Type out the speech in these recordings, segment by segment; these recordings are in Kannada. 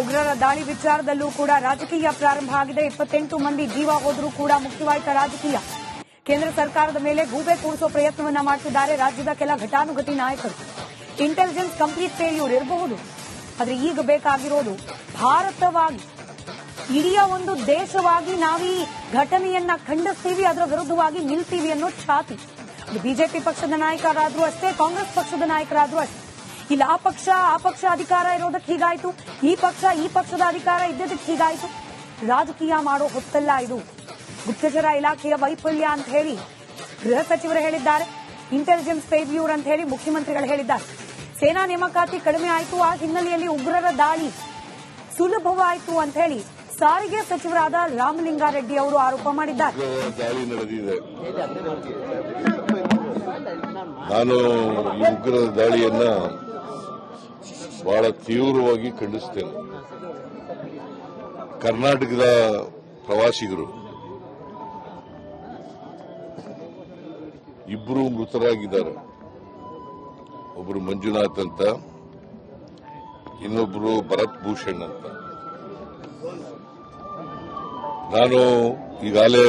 ಉಗ್ರರ ದಾಳಿ ವಿಚಾರದಲ್ಲೂ ಕೂಡ ರಾಜಕೀಯ ಪ್ರಾರಂಭ ಆಗಿದೆ. ಇಪ್ಪತ್ತೆಂಟು ಮಂದಿ ಜೀವ ಹೋದರೂ ಕೂಡ ಮುಖ್ಯವಾಯಿತ ರಾಜಕೀಯ. ಕೇಂದ್ರ ಸರ್ಕಾರದ ಮೇಲೆ ಗೂಬೆ ಕೂಡಿಸುವ ಪ್ರಯತ್ನವನ್ನ ಮಾಡ್ತಿದ್ದಾರೆ ರಾಜ್ಯದ ಕೆಲ ಘಟಾನುಘಟಿ ನಾಯಕರು. ಇಂಟೆಲಿಜೆನ್ಸ್ ಕಂಪ್ಲೀಟ್ ಫೇಲ್ಯೂರ್ ಇರಬಹುದು. ಆದರೆ ಈಗ ಬೇಕಾಗಿರೋದು ಭಾರತವಾಗಿ, ಇಡೀ ಒಂದು ದೇಶವಾಗಿ ನಾವೀ ಘಟನೆಯನ್ನ ಖಂಡಿಸ್ತೀವಿ, ಅದರ ವಿರುದ್ಧವಾಗಿ ನಿಲ್ತೀವಿ ಅನ್ನೋ ಛಾತಿ. ಬಿಜೆಪಿ ಪಕ್ಷದ ನಾಯಕರಾದ್ರೂ ಅಷ್ಟೇ, ಕಾಂಗ್ರೆಸ್ ಪಕ್ಷದ ನಾಯಕರಾದ್ರೂ ಅಷ್ಟೇ. ಇಲ್ಲಿ, ಆ ಪಕ್ಷ ಆ ಪಕ್ಷ ಅಧಿಕಾರ ಇರೋದಕ್ಕೆ ಹೀಗಾಯ್ತು. ಈ ಪಕ್ಷ, ಈ ಪಕ್ಷದ ಅಧಿಕಾರ ಇದ್ದದಕ್ಕೆ ಹೀಗಾಯ್ತು. ರಾಜಕೀಯ ಮಾಡೋ ಹೊತ್ತಲ್ಲ ಇದು. ಗುಪ್ತಚರ ಇಲಾಖೆಯ ವೈಫಲ್ಯ ಅಂತ ಹೇಳಿ ಗೃಹ ಸಚಿವರು ಹೇಳಿದ್ದಾರೆ. ಇಂಟೆಲಿಜೆನ್ಸ್ ಫೇಲ್ಯೂರ್ ಅಂತ ಹೇಳಿ ಮುಖ್ಯಮಂತ್ರಿಗಳು ಹೇಳಿದ್ದಾರೆ. ಸೇನಾ ನೇಮಕಾತಿ ಕಡಿಮೆ ಆಯಿತು. ಆ ಹಿನ್ನೆಲೆಯಲ್ಲಿ ಉಗ್ರರ ದಾಳಿ ಸುಲಭವಾಯಿತು ಅಂತ ಹೇಳಿ ಸಾರಿಗೆ ಸಚಿವರಾದ ರಾಮಲಿಂಗಾರೆಡ್ಡಿ ಅವರು ಆರೋಪ ಮಾಡಿದ್ದಾರೆ. ನಾನು ಉಗ್ರರ ದಾಳಿಯನ್ನ ಬಹಳ ತೀವ್ರವಾಗಿ ಖಂಡಿಸ್ತೇನೆ. ಕರ್ನಾಟಕದ ಪ್ರವಾಸಿಗರು ಇಬ್ಬರು ಮೃತರಾಗಿದ್ದಾರೆ. ಒಬ್ಬರು ಮಂಜುನಾಥ್ ಅಂತ ಇನ್ನೊಬ್ಬರು ಭರತ್ ಭೂಷಣ್ ಅಂತ. ನಾನು ಈಗಾಗಲೇ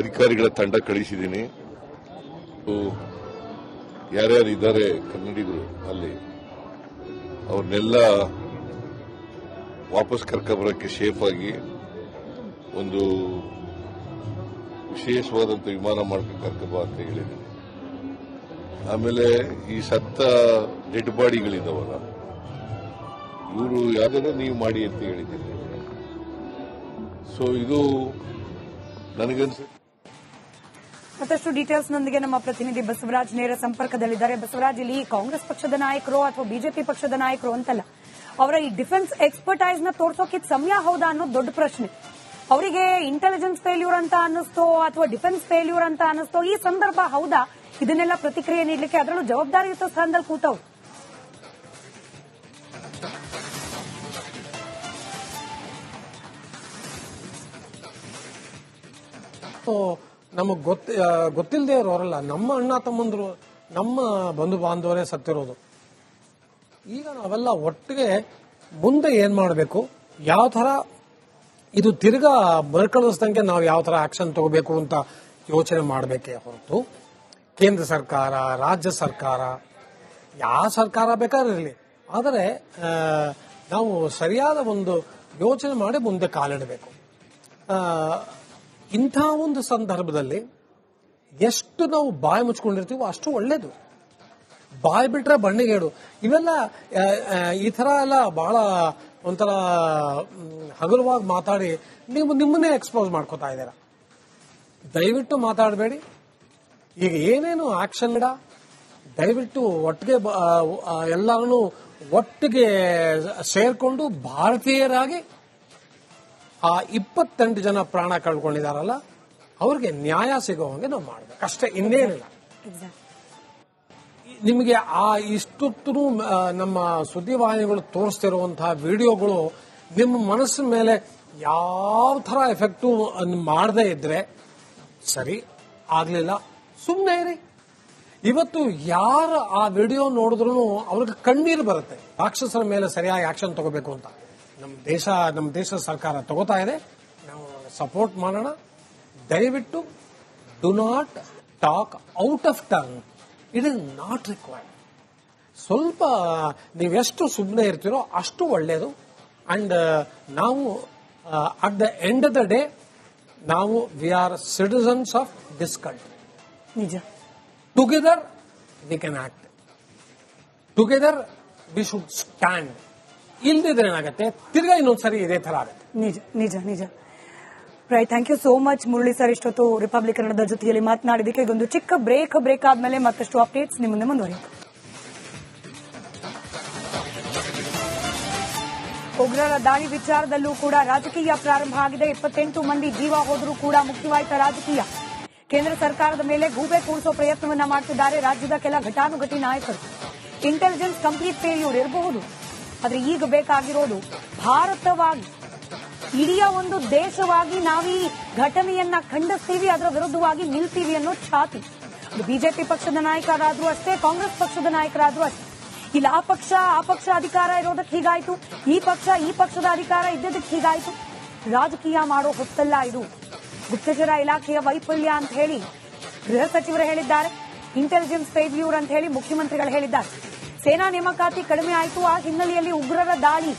ಅಧಿಕಾರಿಗಳ ತಂಡ ಕಳಿಸಿದ್ದೀನಿ. ಯಾರ್ಯಾರು ಇದ್ದಾರೆ ಕನ್ನಡಿಗರು ಅಲ್ಲಿ? ಅವ್ರನ್ನೆಲ್ಲ ವಾಪಸ್ ಕರ್ಕೊಬರಕ್ಕೆ ಸೇಫ್ ಆಗಿ ಒಂದು ವಿಶೇಷವಾದಂಥ ವಿಮಾನ ಮಾಡ್ಕೊಂಡು ಕರ್ಕೊಬ ಅಂತ ಹೇಳಿದ್ದೀನಿ ಆಮೇಲೆ ಈ ಸತ್ತ ಡೆಡ್ ಬಾಡಿಗಳಿದ್ದವಲ್ಲ ಇವರು ಯಾವ್ದಾದ್ರು ನೀವು ಮಾಡಿ ಅಂತ ಹೇಳಿದ್ದೀನಿ ಸೊ ಇದು ನನಗನ್ಸ ಮತ್ತಷ್ಟು ಡೀಟೇಲ್ಸ್ ನೊಂದಿಗೆ ನಮ್ಮ ಪ್ರತಿನಿಧಿ ಬಸವರಾಜ್ ನೇರ ಸಂಪರ್ಕದಲ್ಲಿದ್ದಾರೆ. ಬಸವರಾಜ್, ಇಲ್ಲಿ ಕಾಂಗ್ರೆಸ್ ಪಕ್ಷದ ನಾಯಕರು ಅಥವಾ ಬಿಜೆಪಿ ಪಕ್ಷದ ನಾಯಕರು ಅಂತಲ್ಲ, ಅವರ ಈ ಡಿಫೆನ್ಸ್ ಎಕ್ಸ್ಪರ್ಟೈಸ್ನ ತೋರ್ಸೋಕೆ ಸಮಯ ಹೌದಾ ಅನ್ನೋದು ದೊಡ್ಡ ಪ್ರಶ್ನೆ. ಅವರಿಗೆ ಇಂಟೆಲಿಜೆನ್ಸ್ ಫೇಲ್ಯೂರ್ ಅಂತ ಅನ್ನಿಸ್ತೋ ಅಥವಾ ಡಿಫೆನ್ಸ್ ಫೇಲ್ಯೂರ್ ಅಂತ ಅನ್ನಿಸ್ತೋ ಈ ಸಂದರ್ಭ ಹೌದಾ? ಇದನ್ನೆಲ್ಲ ಪ್ರತಿಕ್ರಿಯೆ ನೀಡಲಿಕ್ಕೆ ಅದರಲ್ಲೂ ಜವಾಬ್ದಾರಿಯುತ ಸ್ಥಾನದಲ್ಲಿ ಕೂತವ್ರು. ನಮಗೆ ಗೊತ್ತ ಗೊತ್ತಿಲ್ಲದೆ ಇರೋರಲ್ಲ, ನಮ್ಮ ಅಣ್ಣ ತಮ್ಮಂದ್ರು, ನಮ್ಮ ಬಂಧು ಬಾಂಧವರೇ ಸತ್ತಿರೋದು ಈಗ ನಾವೆಲ್ಲ ಒಟ್ಟಿಗೆ ಮುಂದೆ ಏನ್ ಮಾಡಬೇಕು? ಯಾವ ತರ ಇದು ತಿರ್ಗಾ ಮರುಕಳಿಸ್ದಂಗೆ ನಾವು ಯಾವ ತರ ಆಕ್ಷನ್ ತಗೋಬೇಕು ಅಂತ ಯೋಚನೆ ಮಾಡಬೇಕೇ ಹೊರತು. ಕೇಂದ್ರ ಸರ್ಕಾರ, ರಾಜ್ಯ ಸರ್ಕಾರ, ಯಾವ ಸರ್ಕಾರ ಬೇಕಾದಿರಲಿ ಆದರೆ ನಾವು ಸರಿಯಾದ ಒಂದು ಯೋಚನೆ ಮಾಡಿ ಮುಂದೆ ಕಾಲಿಡಬೇಕು. ಇಂಥ ಒಂದು ಸಂದರ್ಭದಲ್ಲಿ ಎಷ್ಟು ನಾವು ಬಾಯಿ ಮುಚ್ಕೊಂಡಿರ್ತೀವೋ ಅಷ್ಟು ಒಳ್ಳೇದು. ಬಾಯಿ ಬಿಟ್ರೆ ಬಣ್ಣಿಗೇಡು ಇವೆಲ್ಲ ಈ ತರ ಎಲ್ಲ ಬಹಳ ಒಂಥರ ಹಗುರವಾಗಿ ಮಾತಾಡಿ ನೀವು ನಿಮ್ಮನ್ನೇ ಎಕ್ಸ್ಪೋಸ್ ಮಾಡ್ಕೋತಾ ಇದ್ದೀರಾ. ದಯವಿಟ್ಟು ಮಾತಾಡಬೇಡಿ. ಈಗ ಏನೇನು ಆಕ್ಷನ್ ಇಡ? ದಯವಿಟ್ಟು ಒಟ್ಟಿಗೆ ಎಲ್ಲರನ್ನೂ ಒಟ್ಟಿಗೆ ಸೇರ್ಕೊಂಡು ಭಾರತೀಯರಾಗಿ ಆ ಇಪ್ಪತ್ತೆಂಟು ಜನ ಪ್ರಾಣ ಕಳ್ಕೊಂಡಿದಾರಲ್ಲ ಅವ್ರಿಗೆ ನ್ಯಾಯ ಸಿಗೋ ಹಂಗೆ ನಾವು ಮಾಡ್ಬೇಕು. ಅಷ್ಟೇ ಇನ್ನೇನಿಲ್ಲ ನಿಮಗೆ ಆ ಇಷ್ಟೊತ್ತು ನಮ್ಮ ಸುದ್ದಿವಾಹಿನಿಗಳು ತೋರಿಸ್ತಿರುವಂತಹ ವಿಡಿಯೋಗಳು ನಿಮ್ಮ ಮನಸ್ಸಿನ ಮೇಲೆ ಯಾವ ತರ ಎಫೆಕ್ಟು ಮಾಡದೇ ಇದ್ರೆ ಸರಿ ಆಗ್ಲಿಲ್ಲ ಸುಮ್ಮನೆ ಇರಿ. ಇವತ್ತು ಯಾರು ಆ ವಿಡಿಯೋ ನೋಡಿದ್ರು ಅವ್ರಿಗೆ ಕಣ್ಣೀರು ಬರುತ್ತೆ. ರಾಕ್ಷಸರ ಮೇಲೆ ಸರಿಯಾಗಿ ಆಕ್ಷನ್ ತಗೋಬೇಕು ಅಂತ. ನಮ್ಮ ದೇಶ ನಮ್ಮ ದೇಶದ ಸರ್ಕಾರ ತಗೋತಾ ಇದೆ. ನಾವು ಸಪೋರ್ಟ್ ಮಾಡೋಣ. ದಯವಿಟ್ಟು do not talk out of turn it is not required ಸ್ವಲ್ಪ ನೀವೆಷ್ಟು ಸುಮ್ಮನೆ ಇರ್ತೀರೋ ಅಷ್ಟು ಒಳ್ಳೆಯದು ಅಂಡ್ ನಾವು at the end of the day ನಾವು we are citizens of this country ನಿಜ. Together we can act together we should stand ಇಲ್ದಿದ್ರೆ ಏನಾಗುತ್ತೆ? ತಿರ್ಗಾ ಇನ್ನೊಂದ್ಸರಿ ಇದೇ ತರ ಆಗುತ್ತೆ. ನಿಜ ನಿಜ ನಿಜ. Right thank you so much Murali sir ಇಷ್ಟೊತ್ತು ರಿಪಬ್ಲಿಕ್ ಕನ್ನಡದ ಜೊತೆಯಲ್ಲಿ ಮಾತನಾಡಿದಕ್ಕೆ ಒಂದು ಚಿಕ್ಕ ಬ್ರೇಕ್ ಬ್ರೇಕ್ ಆದ್ಮೇಲೆ ಮತ್ತಷ್ಟು ಅಪ್ಡೇಟ್ಸ್ ನಿಮ್ಮ ಮುಂದೆ ಮುಂದುವರಿಯುತ್ತೆ. ಉಗ್ರರ ದಾಳಿ ವಿಚಾರದಲ್ಲೂ ಕೂಡ ರಾಜಕೀಯ ಪ್ರಾರಂಭ ಆಗಿದೆ. ಇಪ್ಪತ್ತೆಂಟು ಮಂದಿ ಜೀವ ಹೋದರೂ ಕೂಡ ಮುಖ್ಯವಾಯಿತ ರಾಜಕೀಯ. ಕೇಂದ್ರ ಸರ್ಕಾರದ ಮೇಲೆ ಗೂಬೆ ಕೂರಿಸುವ ಪ್ರಯತ್ನವನ್ನ ಮಾಡ್ತಿದ್ದಾರೆ ರಾಜ್ಯದ ಕೆಲ ಘಟಾನುಘಟಿ ನಾಯಕರು. ಇಂಟೆಲಿಜೆನ್ಸ್ ಕಂಪ್ಲೀಟ್ ಫೇಲ್ಯೂರ್ ಇರಬಹುದು. ಆದ್ರೆ ಈಗ ಬೇಕಾಗಿರೋದು ಭಾರತವಾಗಿ, ಇಡೀ ಒಂದು ದೇಶವಾಗಿ ನಾವೀ ಘಟನೆಯನ್ನ ಖಂಡಿಸ್ತೀವಿ, ಅದರ ವಿರುದ್ಧವಾಗಿ ನಿಲ್ತೀವಿ ಅನ್ನೋ ಛಾತಿ. ಬಿಜೆಪಿ ಪಕ್ಷದ ನಾಯಕರಾದ್ರೂ ಅಷ್ಟೇ, ಕಾಂಗ್ರೆಸ್ ಪಕ್ಷದ ನಾಯಕರಾದ್ರೂ ಅಷ್ಟೇ. ಇಲ್ಲ, ಆ ಪಕ್ಷ ಆ ಪಕ್ಷ ಅಧಿಕಾರ ಇರೋದಕ್ಕೆ ಹೀಗಾಯ್ತು. ಈ ಪಕ್ಷ, ಈ ಪಕ್ಷದ ಅಧಿಕಾರ ಇದ್ದದಕ್ಕೆ ಹೀಗಾಯ್ತು. ರಾಜಕೀಯ ಮಾಡೋ ಹೊತ್ತಲ್ಲ ಇದು. ಗುಪ್ತಚರ ಇಲಾಖೆಯ ವೈಫಲ್ಯ ಅಂತ ಹೇಳಿ ಗೃಹ ಸಚಿವರು ಹೇಳಿದ್ದಾರೆ. ಇಂಟೆಲಿಜೆನ್ಸ್ ಫೇಲ್ಯೂರ್ ಅಂತ ಹೇಳಿ ಮುಖ್ಯಮಂತ್ರಿಗಳು ಹೇಳಿದ್ದಾರೆ. ಸೇನಾ ನೇಮಕಾತಿ ಕಡಿಮೆ ಆಯಿತು. ಆ ಹಿನ್ನೆಲೆಯಲ್ಲಿ ಉಗ್ರರ ದಾಳಿ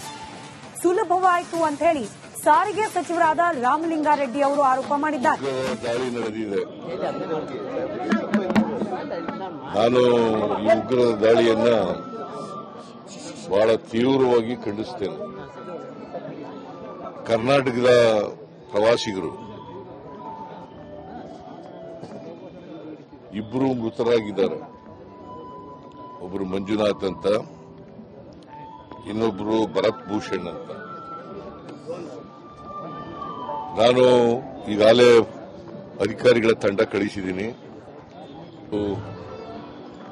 ಸುಲಭವಾಯಿತು ಅಂತ ಹೇಳಿ ಸಾರಿಗೆ ಸಚಿವರಾದ ರಾಮಲಿಂಗಾರೆಡ್ಡಿ ಅವರು ಆರೋಪ ಮಾಡಿದ್ದಾರೆ. ನಾನು ಈ ಉಗ್ರರ ದಾಳಿಯನ್ನ ಬಹಳ ತೀವ್ರವಾಗಿ ಖಂಡಿಸುತ್ತೇನೆ. ಕರ್ನಾಟಕದ ಪ್ರವಾಸಿಗರು ಇಬ್ಬರು ಮೃತರಾಗಿದ್ದಾರೆ. ಒಬ್ಬರು ಮಂಜುನಾಥ್ ಅಂತ, ಇನ್ನೊಬ್ರು ಭರತ್ ಭೂಷಣ್ ಅಂತ. ನಾನು ಈಗಾಗಲೇ ಅಧಿಕಾರಿಗಳ ತಂಡ ಕಳಿಸಿದ್ದೀನಿ.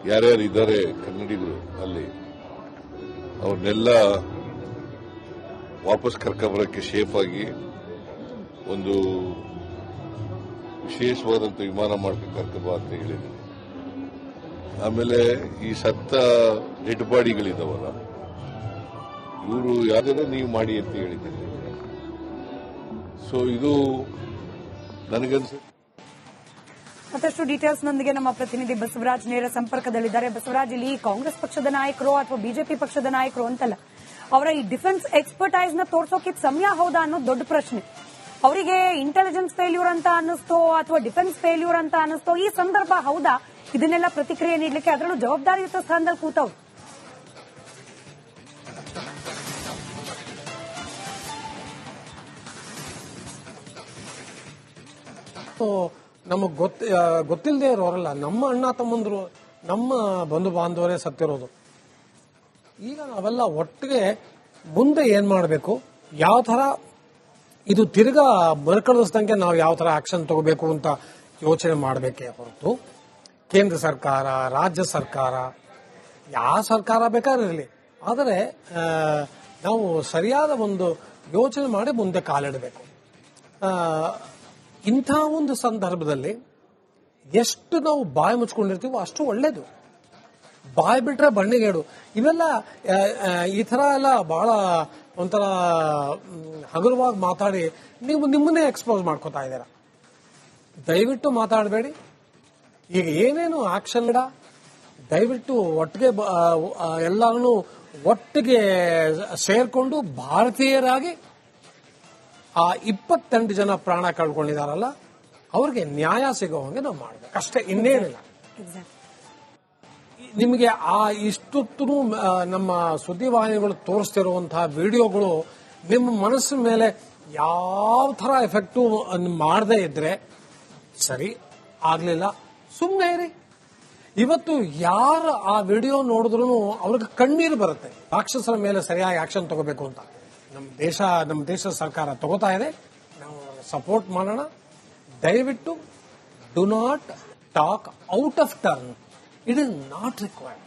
ಯಾರ್ಯಾರು ಇದ್ದಾರೆ ಕನ್ನಡಿಗರು ಅಲ್ಲಿ, ಅವ್ರನ್ನೆಲ್ಲ ವಾಪಸ್ ಕರ್ಕೊಂಬರಕ್ಕೆ ಸೇಫ್ ಆಗಿ ಒಂದು ವಿಶೇಷವಾದಂಥ ವಿಮಾನ ಮಾಡ್ಕೊಂಡು ಕರ್ಕೊಂಬ ಅಂತ ಹೇಳಿದ್ದೀನಿ ಆಮೇಲೆ ಈ ಸತ್ತ ಡೆಡ್ ಬಾಡಿಗಳಿದಾವಲ್ಲ ಇವರು ಯಾವ್ದಾರ ನೀವು ಮಾಡಿ ಅಂತ ಹೇಳಿದ್ದೀನಿ ಸೊ ಇದು ನನಗನ್ಸುತ್ತೆ ಮತ್ತಷ್ಟು ಡೀಟೇಲ್ಸ್ ನೊಂದಿಗೆ ನಮ್ಮ ಪ್ರತಿನಿಧಿ ಬಸವರಾಜ್ ನೇರ ಸಂಪರ್ಕದಲ್ಲಿದ್ದಾರೆ. ಬಸವರಾಜ್, ಇಲ್ಲಿ ಕಾಂಗ್ರೆಸ್ ಪಕ್ಷದ ನಾಯಕರು ಅಥವಾ ಬಿಜೆಪಿ ಪಕ್ಷದ ನಾಯಕರು ಅಂತಲ್ಲ, ಅವರ ಈ ಡಿಫೆನ್ಸ್ ಎಕ್ಸ್ಪರ್ಟೈಸ್ನ ತೋರ್ಸೋಕೆ ಸಮಯ ಹೌದಾ ಅನ್ನೋ ದೊಡ್ಡ ಪ್ರಶ್ನೆ. ಅವರಿಗೆ ಇಂಟೆಲಿಜೆನ್ಸ್ ಫೇಲ್ಯೂರ್ ಅಂತ ಅನ್ನಿಸ್ತೋ ಅಥವಾ ಡಿಫೆನ್ಸ್ ಫೇಲ್ಯೂರ್ ಅಂತ ಅನ್ನಿಸ್ತೋ ಈ ಸಂದರ್ಭ ಹೌದಾ? ಇದನ್ನೆಲ್ಲ ಪ್ರತಿಕ್ರಿಯೆ ನೀಡಲಿಕ್ಕೆ ಅದರಲ್ಲೂ ಜವಾಬ್ದಾರಿಯುತ ಸ್ಥಾನದಲ್ಲಿ ಕೂತವು ನಮಗ್ ಗೊತ್ತ ಗೊತ್ತಿಲ್ಲದೆ ಇರೋರಲ್ಲ, ನಮ್ಮ ಅಣ್ಣ ತಮ್ಮಂದ್ರು, ನಮ್ಮ ಬಂಧು ಬಾಂಧವರೇ ಸತ್ತಿರೋದು. ಈಗ ನಾವೆಲ್ಲ ಒಟ್ಟಿಗೆ ಮುಂದೆ ಏನ್ ಮಾಡಬೇಕು? ಯಾವ ತರ ಇದು ತಿರ್ಗಾ ಮರುಕಳಿಸ್ದಂಗೆ ನಾವು ಯಾವ ತರ ಆಕ್ಷನ್ ತಗೋಬೇಕು ಅಂತ ಯೋಚನೆ ಮಾಡಬೇಕೇ ಹೊರತು? ಕೇಂದ್ರ ಸರ್ಕಾರ, ರಾಜ್ಯ ಸರ್ಕಾರ ಯಾವ ಸರ್ಕಾರ ಬೇಕಾದ್ರೂ ಇರಲಿ ಆದರೆ ನಾವು ಸರಿಯಾದ ಒಂದು ಯೋಚನೆ ಮಾಡಿ ಮುಂದೆ ಕಾಲಿಡಬೇಕು. ಇಂಥ ಒಂದು ಸಂದರ್ಭದಲ್ಲಿ ಎಷ್ಟು ನಾವು ಬಾಯಿ ಮುಚ್ಕೊಂಡಿರ್ತೀವೋ ಅಷ್ಟು ಒಳ್ಳೇದು. ಬಾಯಿ ಬಿಟ್ರೆ ಬಣ್ಣಿಗೇಡು. ಇವೆಲ್ಲ ಈ ಥರ ಎಲ್ಲ ಬಹಳ ಒಂಥರ ಹಗುರವಾಗಿ ಮಾತಾಡಿ ನೀವು ನಿಮ್ಮನ್ನೇ ಎಕ್ಸ್ಪೋಸ್ ಮಾಡ್ಕೋತಾ ಇದ್ದೀರಾ. ದಯವಿಟ್ಟು ಮಾತಾಡಬೇಡಿ. ಈಗ ಏನೇನು ಆಕ್ಷನ್ ಇಡ ದಯವಿಟ್ಟು ಒಟ್ಟಿಗೆ ಎಲ್ಲರನ್ನೂ ಒಟ್ಟಿಗೆ ಸೇರ್ಕೊಂಡು ಭಾರತೀಯರಾಗಿ ಆ ಇಪ್ಪತ್ತೆಂಟು ಜನ ಪ್ರಾಣ ಕಳ್ಕೊಂಡಿದಾರಲ್ಲ ಅವ್ರಿಗೆ ನ್ಯಾಯ ಸಿಗೋ ಹಂಗೆ ನಾವು ಮಾಡ್ಬೇಕು. ಅಷ್ಟೇ ಇನ್ನೇನಿಲ್ಲ. ನಿಮಗೆ ಆ ಇಷ್ಟೊತ್ತು ನಮ್ಮ ಸುದ್ದಿವಾಹಿನಿಗಳು ತೋರಿಸ್ತಿರುವಂತಹ ವಿಡಿಯೋಗಳು ನಿಮ್ಮ ಮನಸ್ಸಿನ ಮೇಲೆ ಯಾವ ತರ ಎಫೆಕ್ಟು ಮಾಡದೇ ಇದ್ರೆ ಸರಿ ಆಗ್ಲಿಲ್ಲ. ಸುಮ್ಮನೆ ಇರಿ. ಇವತ್ತು ಯಾರು ಆ ವಿಡಿಯೋ ನೋಡಿದ್ರು ಅವ್ರಿಗೆ ಕಣ್ಣೀರು ಬರುತ್ತೆ. ರಾಕ್ಷಸರ ಮೇಲೆ ಸರಿಯಾಗಿ ಆಕ್ಷನ್ ತಗೋಬೇಕು ಅಂತ. ನಮ್ಮ ದೇಶ ನಮ್ಮ ದೇಶದ ಸರ್ಕಾರ ತಗೋತಾ ಇದೆ. ನಾವು ಸಪೋರ್ಟ್ ಮಾಡೋಣ. ದಯವಿಟ್ಟು do not talk out of turn it is not required